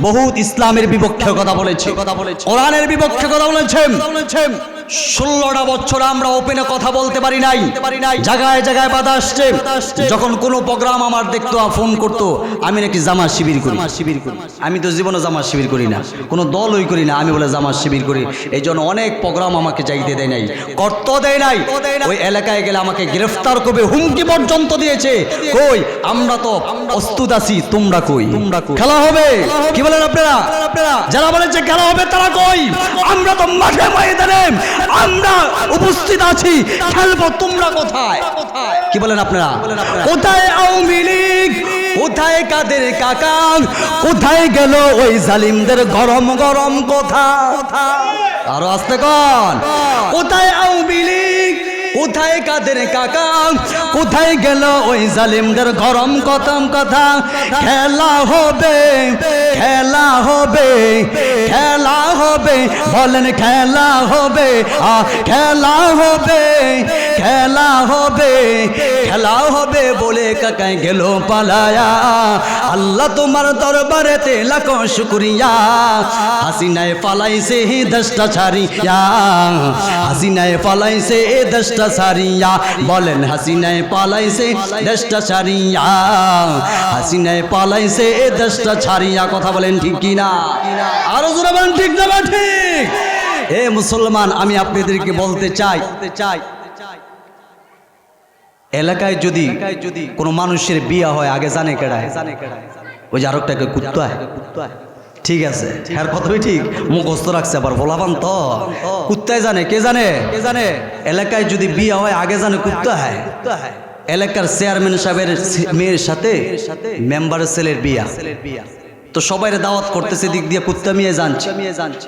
বহুত ইসলামের বিপক্ষে কথা বলেছে। কথা বলেছে। কোরআনের বিপক্ষে কথা বলেছেন বলেছেন ষোলোটা বছর আমরা ওপেনে কথা বলতে পারি নাই। জায়গায় জায়গায় বাধা আসছে। যখন কোনো প্রোগ্রাম আমার দেখতো ফোন করতো, আমি নাকি জামা শিবির করি। শিবির করি আমি তো জীবনে জামা শিবির করি না। কোনো দলই করি না, আমি বলে জামা শিবির করি। এই জন্য অনেক প্রোগ্রাম আমাকে যাইতে দেয় নাই। কর্ত দেয় নাই। ওই এলাকায় গেলে আমাকে গ্রেফতার করবে, হুমকি পর্যন্ত দিয়েছে। কই, আমরা তো প্রস্তুত আছি তোমরা কই তোমরা কই? খেলা হবে? কি বলেন আপনারা? যারা বলেছে খেলা হবে, তারা কই? আমরা তো মাঠে ময়দানে। আমরা উপস্থিত আছি। খেলব তোমরা কোথায়? কি বলেন আপনারা? কোথায় আওয়ামী লীগ? কোথায় কাদের কাকা? কোথায় গেল ওই জালিমদের গরম গরম কথা? আরও আসতে কোথায় আওয়ামী লীগ? কোথায় কাদের কাকা? কোথায় গেল ওই জালিমদের গরম কথম কথা? খেলা হবে খেলা হবে খেলা হবে, বলেন খেলা হবে খেলা হবে খেলা হবে খেলা হবে বলে কাকায় গেল পালায়া। আল্লাহ তোমার দরবারেতে লাখো শুক্রিয়া। হাসিনায় পালাইছে দশটা ছাড়িয়া। হাসিনায় পালাইছে দশটা ছাড়িয়া বলেন, হাসিনায় পালাইছে দশটা ছাড়িয়া হাসিনায় পালাইছে দশটা ছাড়িয়া। কথা বলেন ঠিক কিনা আরও জোরে বলেন, ঠিক না ঠিক? এ মুসলমান, আমি আপনাদেরকে বলতে চাই চাই, এলাকায় যদি কোনো মানুষের বিয়া হয়, আগে জানে কেডায়? ওই যে আরেকটাকে কুত্তায়। ঠিক আছে। হ্যার কথাই ঠিক। মুখস্থ রাখছে আবার, বলাবান তো। কুত্তায় জানে, কে জানে? কে জানে এলাকায় যদি বিয়া হয়, আগে জানে কুত্তা হয়। এলাকার চেয়ারম্যান সাহেবের মেয়ের সাথে মেম্বারের ছেলের বিয়া। তো সবাই দাওয়াত করতেছে দিক দিয়ে কুত্তা মিয়ে জানছে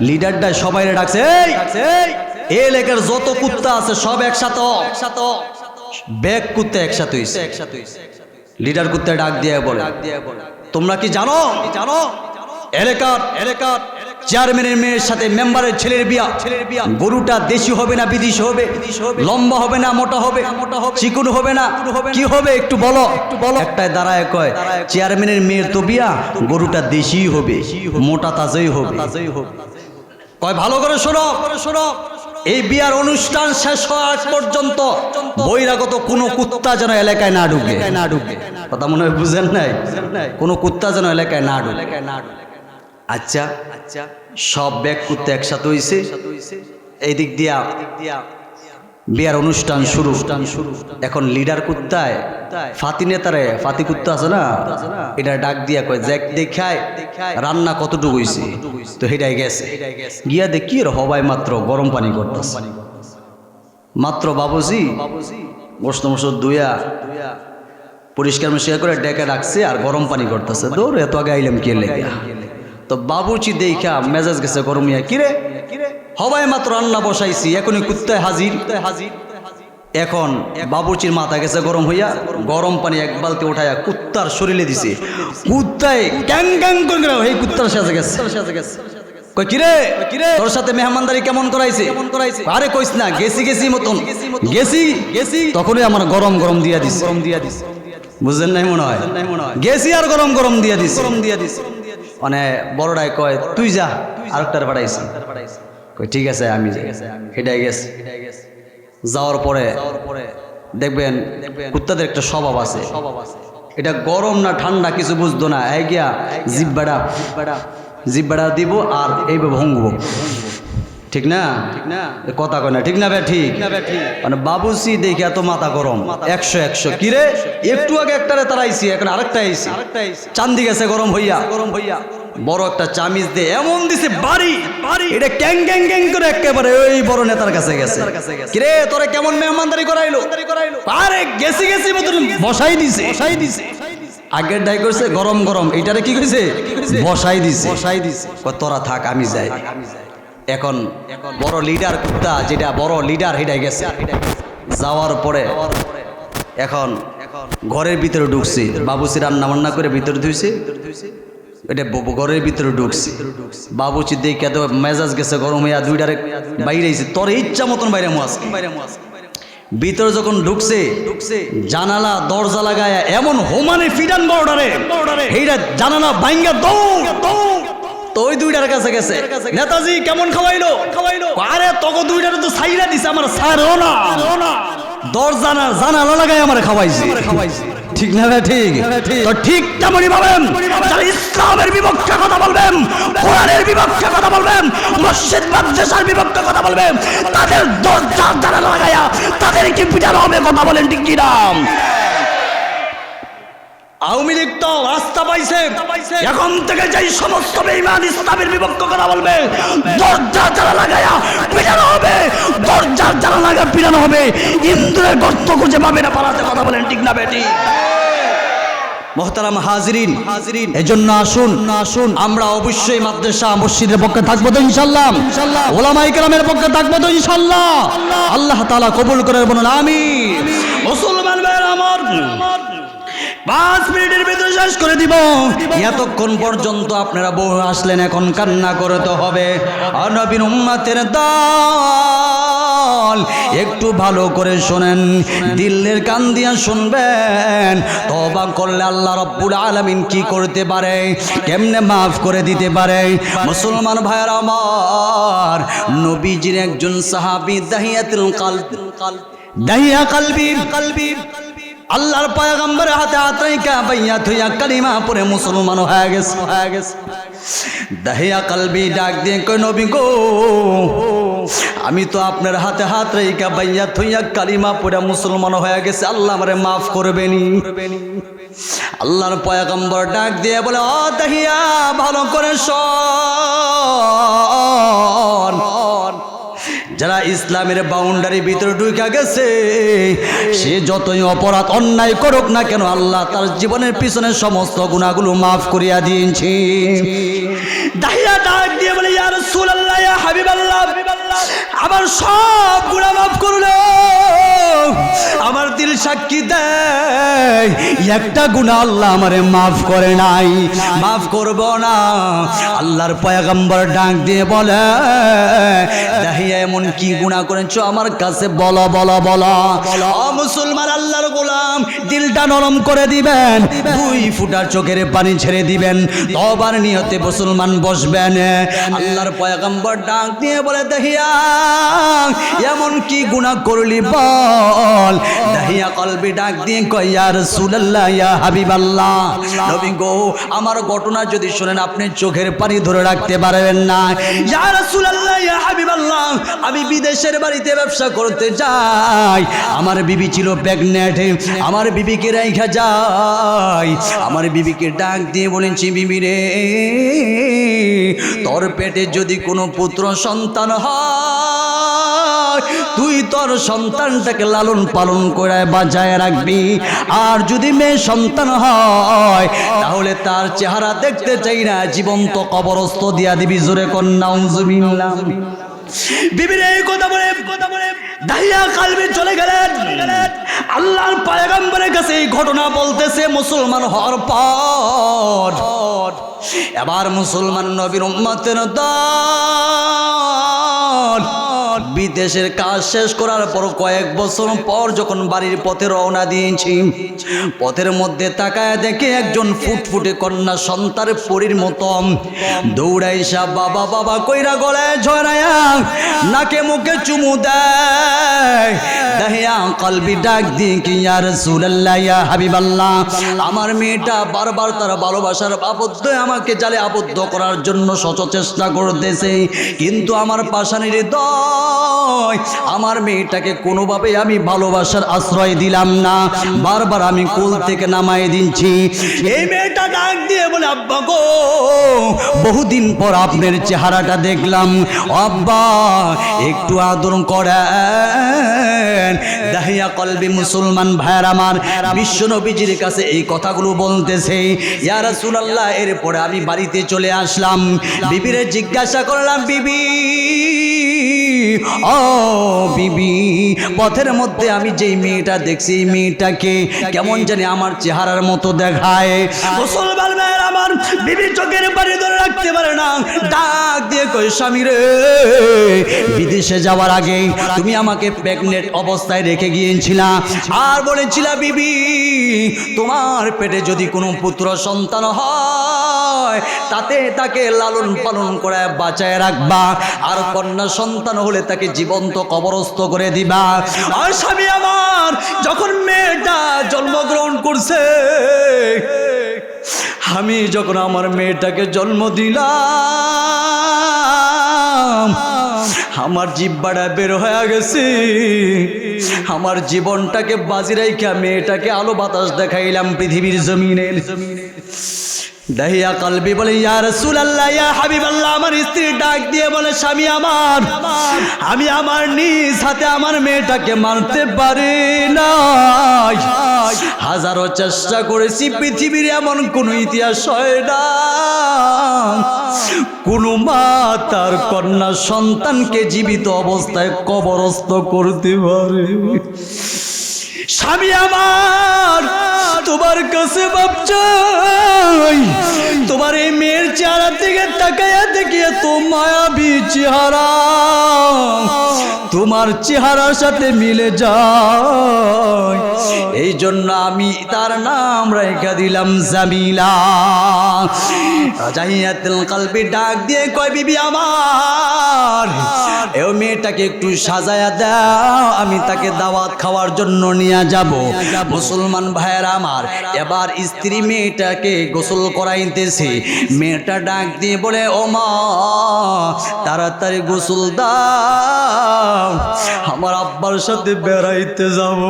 লিডারটা সবাই ডাকছে এলাকার যত কুত্তা আছে, সব একসাথে একসাথে ব্যাগ কুত্তা একসাথে হইছে। লিডার কুত্তা ডাক দিয়ে বলে, তোমরা কি জানো জানো? এলাকার এলাকার চেয়ারম্যানের মেয়ের সাথে মেম্বারের ছেলের বিয়া। ছেলের বিয়া গরুটা দেশি হবে না বিদেশি হবে? লম্বা হবে না মোটা হবে? মোটা হবে চিকুন হবে না? কি হবে একটু বলো? একটু বলো একটাই দাঁড়ায় কয়, চেয়ারম্যানের মেয়ের তো বিয়া, গরুটা দেশি হবে, মোটা তাজই হবে। তাজই হবে কয়, ভালো করে শোনো করে শোনো এই বিয়ার অনুষ্ঠান শেষ হওয়ার আগ পর্যন্ত বহিরাগত কোনো কুত্তা যেন এলাকায় না ঢুকে না ঢুকে। কথা মনে হয় বুঝেন নাই? কোনো কুত্তা যেন এলাকায় না ঢুকে। আচ্ছা আচ্ছা সব ব্যাগ কুত্তা একসাথে হইছে। এই দিক দিয়া বিয়ার অনুষ্ঠান শুরু। শুরু এখন লিডার কুত্তায় ফাতি নেতারে, ফাতি কুত্তা আছে না? এটা ডাক দিয়া কয়, জ্যাক দেখায় রান্না কতটুকু হইছে? তো হেডাই গেছে। গিয়া দেখ হবাই মাত্র গরম পানি করতেছে। মাত্র বাবুজি গোস্ত মসুর দুইয়া পরিষ্কার মিশিয়া করে ডেকে রাখছে আর গরম পানি করতেছে। দৌড় এত আগে আইলাম কে লেগে? তো বাবুচি দেখা মেজাজ গেছে গরম ইয়া কিরে? হবাই মাত্র রান্না বসাইছি, এখনই কুত্তায় হাজির। হাজির এখন বাবুচির মাথা গেছে গরম হইয়া, গরম পানি এক বালতি উঠাইয়া কুত্তার শরীরে দিছে। কুত্তায় গ্যাং গ্যাং করে এই কুত্তার কই কিরে? কিরে তোর সাথে মেহমানদারি কেমন করাইছে? আরে কইস না, গেছি গেছি মতন। গেছি গেছি। তখনই আমার গরম গরম দিয়া দিস গরম দিয়া দিস বুঝলেন নাই মনে হয়? গেছি আর গরম গরম দিয়া দিস গরম দিয়া দিস মানে বড়রাই কয় তুই যা আর আরেকটার পাঠাইছি। কই ঠিক আছে আমি হেডাই গেছে। যাওয়ার পরে দেখবেন কুত্তাদের একটা স্বভাব আছে। এটা গরম না ঠান্ডা কিছু বুঝতো না। এই গিয়া জিব্বাটা জিব্বাটা। দিব আর এইভাবে ভঙ্গব। ঠিক না? ঠিক না। কথা কয় না ঠিক না বে ঠিক? মানে বাবুসি দেখে এত মাথা গরম একশো একশো। কিরে? একটু আগে একটারে তারাইছি এখন আরেকটা আইছি। চান্দি গেছে গরম হইয়া। গরম হইয়া। বড় একটা চামিজ দিয়ে এমন দিছে বাড়ি। বাড়ি। এটা ক্যাং ক্যাং ক্যাং করে একেবারে ওই বড় নেতার কাছে গেছে। কিরে তোরে কেমন মেহমানদারি করাইলো? আরে গেছি গেছি মতন বসাই দিছে। বসাই দিছে। আগের ডাই করছে গরম গরম। এইটারে কি করেছে বসাই দিছে। বসাই দিছে। তোরা থাক আমি যাই। এখন বড় লিডার কুত্তা, যেটা বড় লিডার হেডাই গেছে। যাওয়ার পরে এখন ঘরের ভিতরে ঢুকছে। বাবুসি রান্না বান্না করে ভিতরে ধুইছে। এটা ঘরের ভিতরে ঢুকছে। বাবুচি দেখে তো মেজাজ গেছে গরম হইয়া দুইটারে বাইরে তোর ইচ্ছা মতন বাইরে মাস বাইরে ভিতরে যখন ঢুকছে, জানালা, দরজা লাগায় এমন হোমানে ফিডান বর্ডারে এইটা জানালা বাইঙ্গা দৌড় দৌড়। লোকের কাছে গেছে। নেতাজি কেমন খাওয়াইলো? খাওয়াইলো আরে তোকে দুইটার তো সাইরা দিছে, আমার সারও না। দরজা না জানালা লাগাই আমার খাওয়াইছে। ঠিক না ঠিক? তো ঠিক তেমনই ভাবেন। যারা ইসলামের বিপক্ষে কথা বলবেন, কোরআনের বিপক্ষে কথা বলবেন, মসজিদ, মাদ্রাসার বিপক্ষে কথা বলবেন। তাদের দরজা জানালা লাগায়া তাদেরকে পিটানো হবে কথা বলেন ঠিক কি নাম আওয়ামী লীগ তো রাস্তা পাইছে। এখন থেকে যেই সমস্ত বেঈমান ইসলামের বিপক্ষে কথা বলবে দরজা যারা লাগায়া পিটানো হবে। দরজা যারা লাগা পিটানো হবে। ইন্দ্রের গর্ত খুঁজে পাবে না পালাতে কথা বলেন ঠিক না বেটি? মহতারাম হাজরিন হাজরিন। এজন্য আসুন না আসুন আমরা অবশ্যই মাদ্রাসা মসজিদের পক্ষে থাকব তো ইনশাল্লাহ ইনশাল্লাহ ওলামাই কেরামের পক্ষে থাকব তো ইনশাল্লাহ আল্লাহ তাআলা কবুল করে বলুন আমি মুসলমান ভাইয়ের আমার পাঁচ মিনিটের ভিতরে শেষ করে দিব। এতক্ষণ পর্যন্ত আপনারা বউ আসলেন এখন কান্না করতে হবে। আর নবীন উম্মাতের দল একটু ভালো করে শোনেন দিল্লের কান দিয়া শুনবেন। তবা করলে আল্লাহ রব্বুল আলামিন কি করতে পারে কেমনে মাফ করে দিতে পারে? মুসলমান ভাইয়ের আমার নবীজির একজন সাহাবী দাহিয়াতুল কালব দাহিয়া কালবি কালবি আল্লাহর পয়গম্বরের হাতে হাত রেখা বাইয়া থুইয়া কালিমা পরে মুসলমান হয়ে গেছে হয়ে গেছে। দাহিয়া কালবি ডাক দিয়ে কই নবী গো, আমি তো আপনার হাতে হাত রেখা বাইয়া থুইয়া কালিমা পরে মুসলমান হয়ে গেছে। আল্লাহ আমারে মাফ করবেনি। আল্লাহর পয়গম্বর ডাক দিয়ে বলে, ও দাহিয়া, ভালো করে শোন। যারা ইসলামের বাউন্ডারি ভিতরে ঢুকে গেছে, সে যতই অপরাধ অন্যায় করুক না কেন, আল্লাহ তার জীবনের পিছনে সমস্ত গুণাগুলো মাফ করিয়া দিয়েছি। দাহিয়া ডাক দিয়ে বলে, ইয়া রাসূলুল্লাহ, ইয়া হাবিবাল্লাহ। আমার সব গুণা মাফ করুন আমার দিল সাক্ষী দেয়, একটা গুণা আল্লাহ আমারে মাফ করে নাই। মাফ করব না। আল্লাহর পয়গম্বর ডাক দিয়ে বলে দাহিয়া এমন কি গুণা করেছ আমার কাছে, বলো বলো বলো। মুসলমান আল্লাহর গোলাম, দিলটা নরম করে দিবেন, দুই ফুটার চোখের পানি ছেড়ে দিবেন, তবার নিয়তে মুসলমান বসবেন। আল্লাহর পয়গম্বর ডাক দিয়ে বলে দাহিয়া এমন কি গুণা করলি বল? দাহিয়া কলবি ডাক দিয়ে কয় রাসূলুল্লাহ, ইয়া হাবিবাল্লাহ। নবী গো, আমার ঘটনা যদি শুনেন, আপনি চোখের পানি ধরে রাখতে পারবেন না। ইয়া রাসূলুল্লাহ, ইয়া হাবিবাল্লাহ, আমি বিদেশের বাড়িতে ব্যবসা করতে যাই। আমার বিবি ছিল প্রেগনেন্ট আমার বিবিকে রাইখা যাই আমার বিবিকে ডাক দিয়ে বলেছি, বিবি রে, তোর পেটে যদি কোনো পুত্র সন্তান হয় তুই তোর সন্তানটাকে লালন পালন করে বাঁচায় রাখবি। আর যদি মেয়ে সন্তান হয়, তাহলে তার চেহারা দেখতে চাই না, জীবন্ত কবরস্থ দিয়া দিবি জোরে কন্যা এবার মুসলমান নবীর উম্মতের দল বিদেশের কাজ শেষ করার পর কয়েক বছর পর যখন বাড়ির পথে রওনা দিয়েছি, পথের মধ্যে তাকায় দেখে একজন ফুটফুটে কন্যা সন্তান পরীর মতো দৌড়াইসা বাবা বাবা কইরা গলায় ঝরায়া নাকে মুখে চুমু দেয়। দাহিয়া কলবি ডাক দিয়ে কি ইয়া রাসূলুল্লাহ, ইয়া হাবিবাল্লাহ। আমার মেয়েটা বারবার তার ভালোবাসার আবদ্ধ, আমাকে জালে আবদ্ধ করার জন্য শত চেষ্টা করতেছে। কিন্তু আমার পাশানির হৃদয়, আমার মেয়েটাকে কোনোভাবে আমি ভালোবাসার আশ্রয় দিলাম না। বারবার আমি কোল থেকে নামাই দিচ্ছি। এই মেয়েটা ডাক দিয়ে বলে, আব্বা গো, বহুদিন পর আপনার চেহারাটা দেখলাম। আব্বা, একটু আদর করেন। দাহিয়া কলবি মুসলমান ভাইয়ার আমার, বিশ্ব নবীজির কাছে এই কথাগুলো বলতেছে। ইয়া রাসূলুল্লাহ, এরপরে আমি বাড়িতে চলে আসলাম। বিবিরে জিজ্ঞাসা করলাম, বিবি ও বিবি পথের মধ্যে আমি যেই মেয়েটা দেখছি মেয়েটাকে কেমন জানি আমার চেহারার মতো দেখায়। মুসলমান ভাইয়ের আমার বিবি চোখের পানি ধরে রাখতে পারে না। ডাক দিয়ে কই স্বামী রে, বিদেশে যাওয়ার আগে তুমি আমাকে প্রেগনেন্ট অবস্থায় রেখে গিয়েছিলা। আর বলেছিলা, বিবি, তোমার পেটে যদি কোনো পুত্র সন্তান হয়, তাতে তাকে লালন পালন করে বাঁচায় রাখবা। আর কন্যা সন্তান হলে তাকে জীবন্ত কবরস্থ করে দিবা। আর স্বামী আমার, যখন মেয়েটা জন্মগ্রহণ করছে, আমি যখন আমার মেয়েটাকে জন্ম দিলাম, আমার জিব্বাটা বের হয়ে গেছে। আমার জীবনটাকে বাজি রাইখা মেয়েটাকে আলো বাতাস দেখাইলাম পৃথিবীর জমিনে দাহিয়া কলবি বলে, ইয়া রাসূলুল্লাহ, ইয়া হাবিবাল্লাহ। আমার স্ত্রী ডাক দিয়ে বলে, স্বামী আমার, আমি আমার নিজ হাতে আমার মেয়েটাকে মারতে পারি না হাজারো চেষ্টা করেছি, পৃথিবীর এমন কোন ইতিহাস হয় না। কোন মা তার কন্যা সন্তানকে জীবিত অবস্থায় কবরস্থ করতে পারে। স্বামী আমার, তোমার কাছে বাপ তোমার এই মেয়ের চেহারা থেকে তাকাইয়া দেখিয়ে তো মায়াবী চেহারা। তোমার চেহারার সাথে মিলে যায়। এই জন্য আমি তার নাম রেখা দিলাম জামিলা। জাহিয়াতুল কালবি ডাক দিয়ে কয়, বিবি আমার, এও মেয়েটাকে একটু সাজায়া দাও। আমি তাকে দাওয়াত খাওয়ার জন্য নিয়ে যাব। মুসলমান ভাইয়ের আমার এবার স্ত্রী মেয়েটাকে গোসল করাইতেছে। মেয়েটা ডাক দিয়ে বলে ও মা তাড়াতাড়ি গোসল দাও। আমার আব্বার সাথে বেড়াইতে যাব।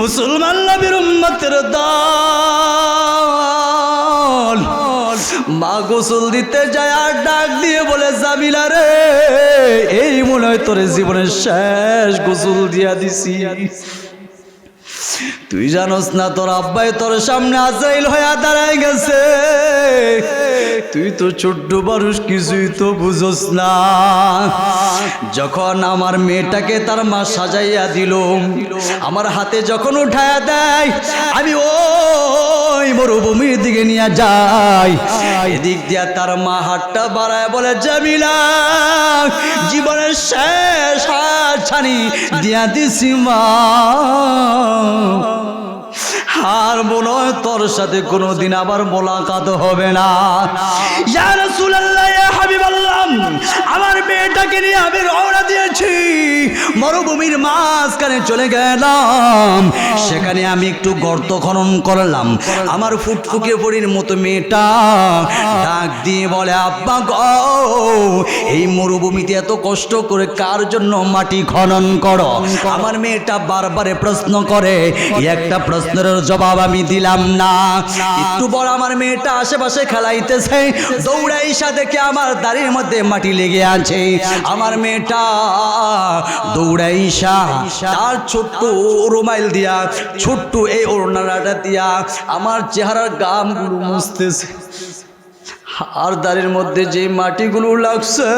মুসলমান নবীর উম্মতের দল মা গোসল দিতে যায় আর ডাক দিয়ে বলে, জামিলা রে, এই মনে হয় তোর জীবনের শেষ গোসল দিয়া দিছি। তুই জানোস না, তোর আব্বাই তোর সামনে আজাইল হয়ে দাঁড়ায় গেছে। তুই তো ছোট্ট মানুষ, কিছুই তো বুঝোস না। যখন আমার মেয়েটাকে তার মা সাজাইয়া দিল, আমার হাতে যখন উঠায়া দেয়, আমি ওই মরুভূমির দিকে নিয়ে যাই এদিক দিয়া তার মা হাতটা বাড়ায় বলে জামিলা জীবনের শেষ হাত ছানি দিয়া দিছি মা। আর মনে হয় তোর সাথে কোনোদিন আবার মোলাকাত হবে না। হাবিবাল্লাহ। আমার মেয়েটাকে নিয়ে আমি রওনা দিয়েছি। মরুভূমির মাঝখানে চলে গেলাম। সেখানে আমি একটু গর্ত খনন করলাম। আমার ফুটফুকে পড়ির মতো মেয়েটা ডাক দিয়ে বলে, আব্বা গো, এই মরুভূমিতে এত কষ্ট করে কার জন্য মাটি খনন করো? আমার মেয়েটা বারবারে প্রশ্ন করে। একটা প্রশ্নের জবাব আমি দিলাম না। একটু বড় আমার মেয়েটা আশেপাশে খেলাইতেছে। দৌড়াইসা দেখে আমার দাড়ির মধ্যে মাটি লেগে আছে। আমার মেয়েটা দৌড়াইসা, তার ছোট্ট রুমাইল দিয়া, ছোট্ট এই ওড়নাটা দিয়া আমার চেহারার গামগুলো মুছতেছে। আর দাড়ির মধ্যে যে মাটিগুলো লাগছে,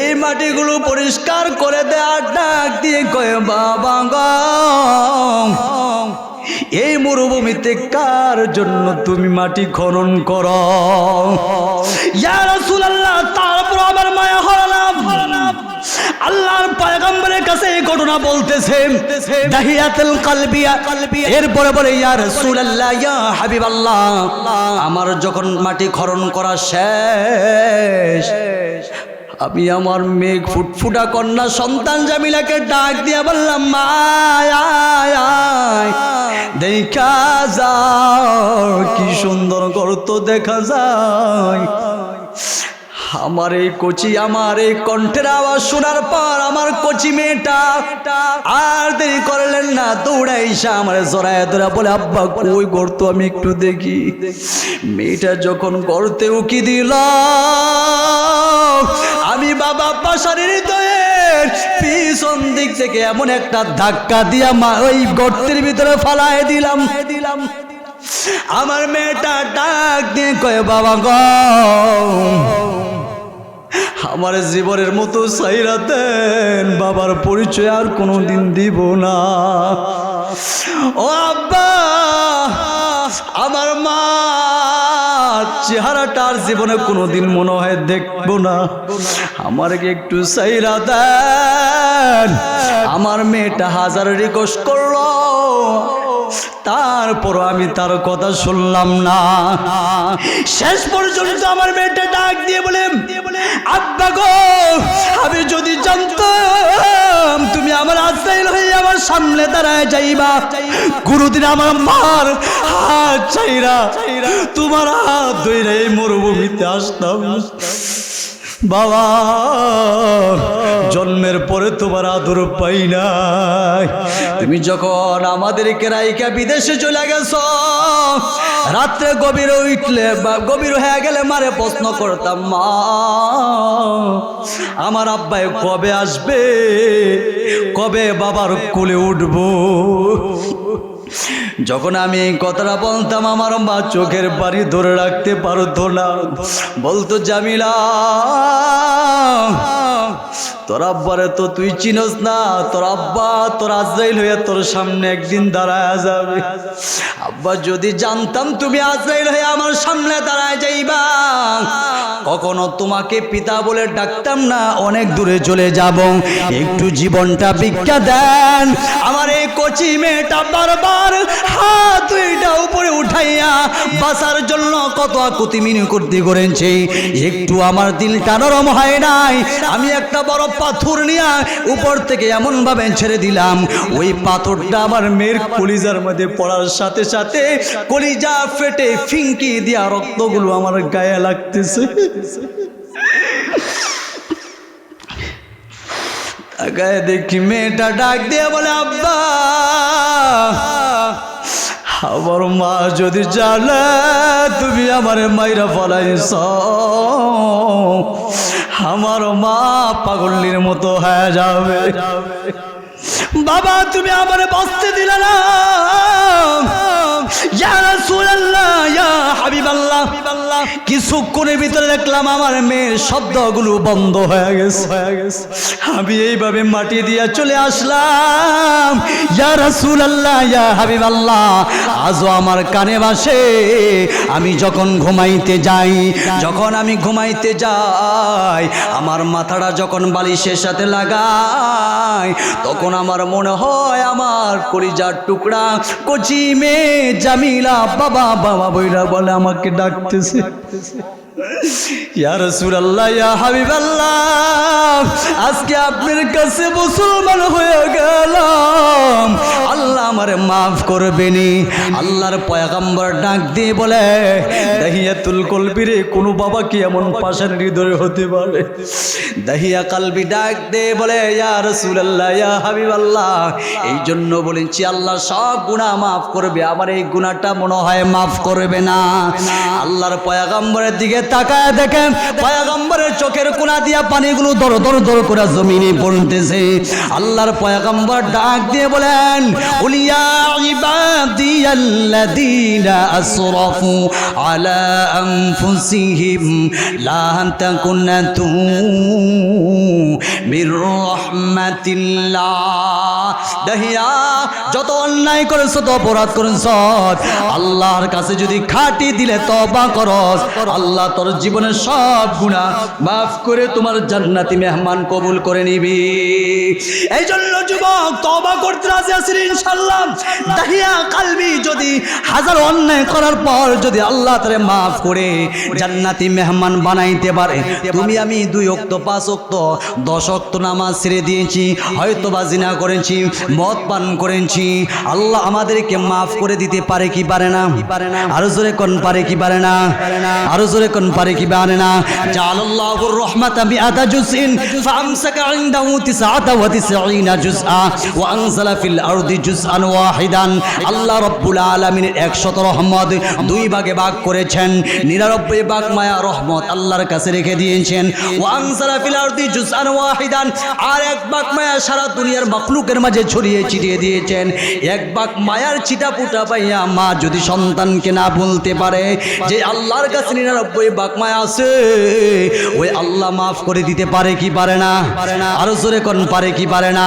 এই মাটিগুলো পরিষ্কার করে দেয়া ডাক দিয়ে কয়ে, বাবা গো এই মরুভূমিতে কার জন্য তুমি মাটি খনন কর? তারপর আমার মায়া হরালাম আল্লাহর পয়গম্বরের কাছে এই ঘটনা বলতেছে। দাহিয়াতুল কালবিয়া, এরপরে বলে, ইয়া রাসূলুল্লাহ, ইয়া হাবিবাল্লাহ, আমার যখন মাটি খনন করা শেষ আমি আমার মেঘ ফুটফুটা কন্যা সন্তান জামিলাকে ডাক দিয়া বললাম। দেখা যাও কি সুন্দর গর্ত দেখা যায় আমার এই কচি, আমার এই কণ্ঠের আওয়াজ শোনার পর আমার কচি মেয়েটা আর দেরি করলেন না দৌড়াইসা আমার জড়ায় ধরা বলে, আব্বা ওই গর্ত আমি একটু দেখি। মেয়েটা যখন গর্তে উকি দিল, আমি বাবা পাশারের হৃদয়ের পিছন দিক থেকে এমন একটা ধাক্কা দিয়া ওই গর্তের ভিতরে ফালায় দিলাম দিলাম। আমার মেয়েটা ডাক দিয়ে কয়ে, বাবা গ আমার জীবনের মতো সাইরা দেন, বাবার পরিচয় আর কোনো দিন দিব না। ও আব্বা, আমার মা, চেহারাটা আর জীবনে কোনোদিন মনে হয় দেখব না। আমার একটু সাইরা দেন। আমার মেয়েটা হাজার রিকোয়েস্ট করল তারপর আমি তার কথা শুনলাম না। শেষ পর্যন্ত আমার মেয়েটা ডাক দিয়ে বলে, আব্বা গো, আমি যদি জানতাম তুমি আমার আশ্রয় হয়ে আমার সামনে দাঁড়ায় যাইবা। গুরুদিন আমার মার হাত চাইরা তোমার হাত ধরে মরুভূমিতে আসতাম। বাবা, জন্মের পরে তোমার আদর পাই নাই। তুমি যখন আমাদেরকে রাইকা বিদেশে চলে গেছ, রাত্রে গভীর উঠলে বা গভীর হয়ে গেলে মারে প্রশ্ন করতাম, মা, আমার আব্বাই কবে আসবে? কবে বাবার কোলে উঠবো? যখন আমি কথাটা বলতাম আমার মা চোখের বাড়ি ধরে রাখতে পারতো না। বলতো জামিলা তোর আব্বারে তো তুই চিনস না, তোর আব্বা তোর আজরাইল হয়ে তোর সামনে একদিন দাঁড়ায় যাবে। আব্বা, যদি জানতাম তুমি আজরাইল হয়ে আমার সামনে দাঁড়ায় যাইবা, কখনো তোমাকে পিতা বলে ডাকতাম না, অনেক দূরে চলে যাব। একটু জীবনটা ভিক্ষা দেন। আমার এই কচি মেয়েটা বারবার হাত দুইটা উপরে উঠাইয়া বাসার জন্য কত আকুতি মিনি করতে করেছে। একটু আমার দিলটা নরম হয় নাই, আমি একটা বড় পাথর নিয়ে উপর থেকে এমন ভাবে ছেড়ে দিলাম। ওই পাথরটা আমার মেয়ের কলিজার মধ্যে পড়ার সাথে সাথে কলিজা ফেটে ফিঙ্কি দিয়া রক্তগুলো আমার গায়ে লাগতেছে। গায়ে দেখি মেয়েটা ডাক দিয়ে বলে, আব্বা, আমার মা যদি জানে তুমি আমার মাইরা ফলাইছ আমার মা পাগলির মতো হয়ে যাবে। বাবা তুমি আমার বাঁচতে দিলে না। কিছুক্ষণের ভিতরে দেখলাম আমার মেয়ের শব্দগুলো বন্ধ হয়ে গেছে। আমি এইভাবে মাটি দিয়া চলে আসলাম। ইয়া রাসূলুল্লাহ, ইয়া হাবিবাল্লাহ। আজও আমার কানে বাসে আমি যখন ঘুমাইতে যাই, যখন আমি ঘুমাইতে যাই, আমার মাথাটা যখন বালিশের সাথে লাগাই, তখন আমার মনে হয় আমার কলিজার টুকরা কচি মেয়ে জামিলা বাবা বাবা বইরা বলে আমাকে ডাকতেছে। আজকে আপনার কাছে মুসলমান হয়ে গেল। করবেনি। আল্লাহর পয়গম্বর ডাক দিয়ে বলে, দাহিয়াতুল কলবিরে কোনো বাবা কি এমন পাশার হৃদয় হতে পারে? দাহিয়া কালবি ডাক দে বলে, ইয়া রাসূলুল্লাহ, ইয়া হাবিবাল্লাহ। এই জন্য বলেছি, আল্লাহ সব গুনাহ মাফ করবে, আমার এই গুনাহটা মনে হয় মাফ করবে না। আল্লাহর পয়গম্বরের দিকে তাকায় দেখেন পয়গম্বরের চোখের কোনা দিয়া পানিগুলো দর দর দর করে জমিনে পড়তেছে। আল্লাহর পয়গম্বর ডাক দিয়ে বলেন উলিয়া ইবাদিয়াল্লাযীনা আসরাফু আলা আনফুসিহিম লা তাকুনাতু মির রাহমাতিল্লাহ দহিয়া যত অন্যায় করেছ, তো অপরাধ করেছ। আল্লাহর কাছে যদি খাটি দিলে তবা করস আল্লাহ তোর জীবনের সব গুণা মাফ করে তোমার জান্নাতি মেহমান কবুল করে নিবি। এই জন্য যুবক তবা করতে রাজি আছেন ইনশাল্লাহ দাহিয়া কালবি যদি হাজার অন্যায় করার পর যদি আল্লাহ তারে মাফ করে, জান্নাতি মেহমান বানাইতে পারে। তুমি আমি দুই অক্ত, পাঁচ অক্ত, দশ অক্ত নামাজ ছেড়ে দিয়েছি হয়তো বা জিনা করেছি, মদ পান করেছি। আল্লাহ আমাদেরকে মাফ করে দিতে পারে কি পারে না? আরও জোরে কোন পারে কি পারে না? আরও জোরে কোন পারে কি পারে না? জালাল্লাহুর রহমাত বিআতা জুসইন ফামসাকা ইনদাহু তিসআতা ওয়া তিসঈনা জুসআ, ওয়া আনজালা ফিল আরদি জুসআন আল্লাহ রাব্বুল আলামিনের 100 রহমত দুই ভাগে ভাগ করেছেন। 99 ভাগ মায়া, রহমত আল্লাহর কাছে রেখে দিয়েছেন। আর এক ভাগ মায়া সারা দুনিয়ার মাখলুকের মাঝে ছড়িয়ে ছিটিয়ে দিয়েছেন। এক ভাগ মায়ার ছিটা পুটা পাইয়া মা যদি সন্তানকে না বলতে পারে, যে আল্লাহর কাছে নিরানব্বই বাকমায় আছে, ওই আল্লাহ মাফ করে দিতে পারে কি পারে না? পারে না আরও জোরে কোন, পারে কি পারে না?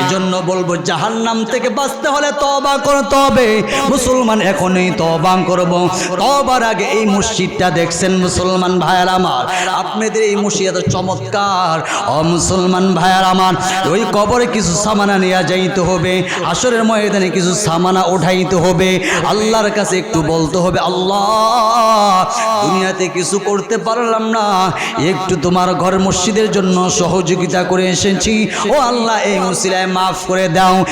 এই জন্য বলব, জাহান্নাম থেকে বাঁচতে হলে তবা করতে হবে। মুসলমান এখনই তবা করব। তবার আগে এই মসজিদটা দেখছেন মুসলমান ভাইয়ার আমার। আপনাদের এই মসজিদ চমৎকার। ও মুসলমান ভাইয়ার আমার, ওই কবরে কিছু সামানা নেওয়া যাইতে হবে। আসরের ময়দানে কিছু সামানা ওঠাইতে হবে। আল্লাহর কাছে একটু বলতে হবে, আল্লাহ, দুনিয়াতে কিছু করতে পারলাম না। একটু তোমার ঘর মসজিদের জন্য সহযোগিতা করে এসেছি। ও আল্লাহ, এই মুসিলায় মাফ করে দাও।